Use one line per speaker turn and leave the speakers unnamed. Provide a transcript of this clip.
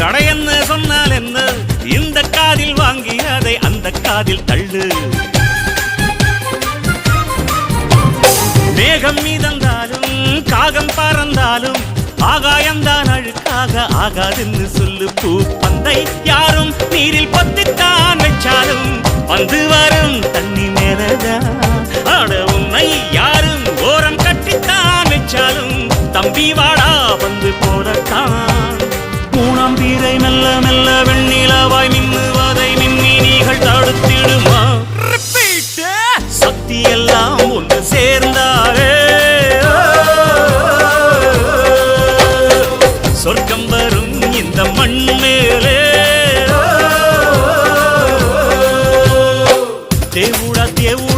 கடை என்ன சொன்னால் என்ன? இந்த காதில் வாங்கி அதை அந்த காதில் தள்ளு. மேகம் மீதந்தாலும் காகம் பறந்தாலும் ஆகாயம்தான் அழுக்காக ஆகாதுன்னு சொல்லு பூ பந்தை. யாரும் நீரில் பத்தித்தான் வச்சாலும் வந்து வரும் தண்ணி மேலதான். ஆட உன்னை யாரும் ஓரம் கட்டித்தான் வச்சாலும் தம்பி வாடா வந்து போடத்தான். பூணாம் தீரை மெல்ல மெல்ல வெண்ணிலவாய் மின்னுவதை மின்மினிகள் தடுத்திடுமா? சக்தி எல்லாம் ஒன்று சேர்ந்தாரே சொர்க்கம் வரும் இந்த மண் மேலே தேவுடா தேவு